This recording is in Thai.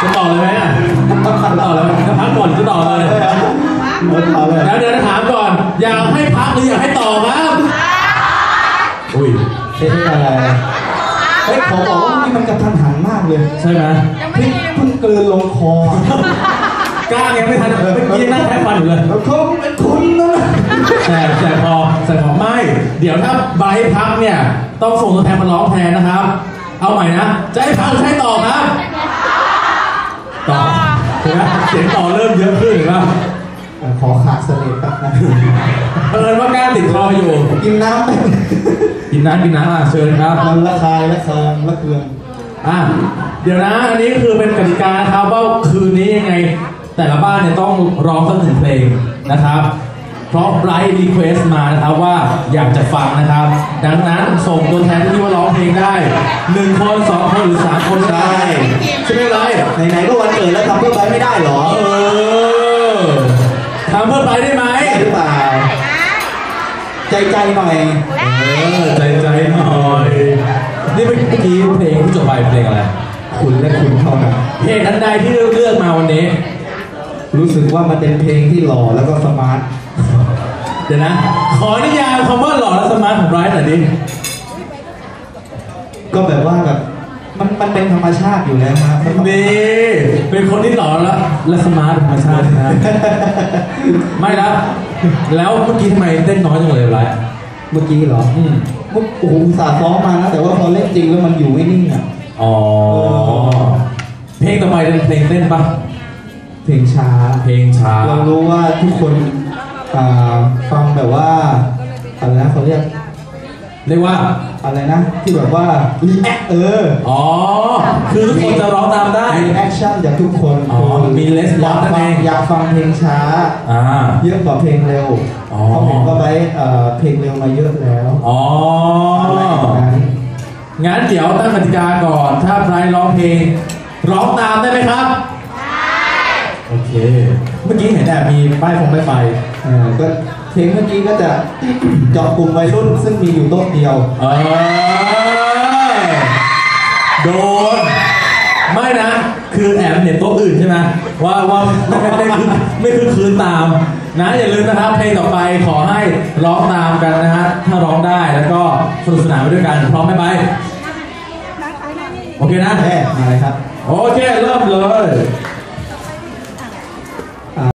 จะต่อเลยไหมอะจะต่อเลยไหมถ้าพักก่อนจะต่อเลยเอาเลยแล้วเดี๋ยวถามก่อน อยากให้พักหรืออยากให้ต่อครับอุ้ยเอ๊ะอะไรเฮ้ยขอบอกว่านี่มันกระทันหันมากเลย ใช่ไหมเพิ่งเพิ่งกลืนลงคอกล้ายังไม่ทันเมื่อกี้ยังนั่งแค่ฟันอยู่เลยแล้วเขาเป็นคุณนะแต่แต่พอแต่พอไม่ เดี๋ยวถ้าไบรท์พักเนี่ย ต้องส่งตัวแทนมาร้องแทนนะครับ เอาใหม่นะ จะให้พักหรือให้ต่อครับ ต่อ เห็นไหมเสียงต่อเริ่มเยอะขึ้นเห็นไหมขอขาดเสลดแป๊บนะเออว่ากล้าติดคออยู่ กินน้ำไปกินน้ำกินน้ำอะเชิญครับ มันละคายละคางละเคืองอะเดี๋ยวนะอันนี้คือเป็นกติกานะครับว่าคืนนี้ยังไง แต่ละบ้านเนี่ยต้องร้องสักหนึ่งเพลงนะครับ เพราะไบรท์รีเควสต์มานะครับว่าอยากจะฟังนะครับ ดังนั้นส่งตัวแทนที่ว่าร้องเพลงได้หนึ่งคนสองคนหรือสามคนได้ใช่ไหม ไรไหนๆก็วันเกิดแล้วทำเพื่อไปไม่ได้เหรอเออทำเพื่อไปได้ไหมได้หรือเปล่า ใจใจๆหน่อยเออใจใจหน่อย นี่เมื่อกี้เพลงที่จบไปเพลงอะไร คุณและคุณเท่านั้นเพลงอันใดที่เลือกมาวันนี้ รู้สึกว่ามันเป็นเพลงที่หล่อแล้วก็สมาร์ทเดี๋ยวนะ ขอนิยามคำว่าหล่อและสมาร์ทของไบรท์หน่อยดิก็แบบว่าแบบ มันมันเป็นธรรมชาติอยู่แล้วครับมันต้องนี่เป็นคนที่หล่อและและสมาร์ทธรรมชาตินะไม่แล้วแล้วเมื่อกี้ทำไมเต้นน้อยจังเลยไบรท์เมื่อกี้เหรออืมโอ้โหอุตส่าห์ซ้อมมานะแต่ว่าพอเล่นจริงแล้วมันอยู่ไม่นิ่งอะอ๋อเพลงต่อไปเป็นเพลงเต้นปะเพลงช้า เพลงช้าเรารู้ว่าทุกคนอ่าฟังแบบว่าอะไรนะเขาเรียก เรียกว่าอะไรนะ ที่แบบว่ารีแอคเอออ๋อ คือทุกคนจะร้องตามได้รีแอคชั่นจากทุกคนอ๋อมี response อยากฟันั่นเองอยากฟังเพลงช้าอ่าเยอะกว่าเพลงเร็วอ๋อเพราะผมก็ไปเอ่อเพลงเร็วมาเยอะแล้วอ๋ออะไรแบบนั้นงั้นเดี๋ยวตั้งกติกาก่อน ถ้าใครร้องเพลง ร้องตามได้ไหมครับโอเค เมื่อกี้เห็นแอบมีป้ายฟงป้ายไฟเออก็ เพลงเมื่อกี้ก็จะเจาะกลุ่มวัยรุ่นซึ่งมีอยู่โต๊ะเดียว เออโดน ไม่นะ คือแอบเห็นโต๊ะอื่นใช่ไหมว่าว่าไม่ไม่ไม่ไม่คือคืนตาม นะอย่าลืมนะครับเพลงต่อไปขอให้ร้องตามกันนะฮะถ้าร้องได้แล้วก็สนุกสนานไปด้วยกันพร้อมไหมไปโอเคนะ แม่มาเลยครับ โอเคเริ่มเลยเ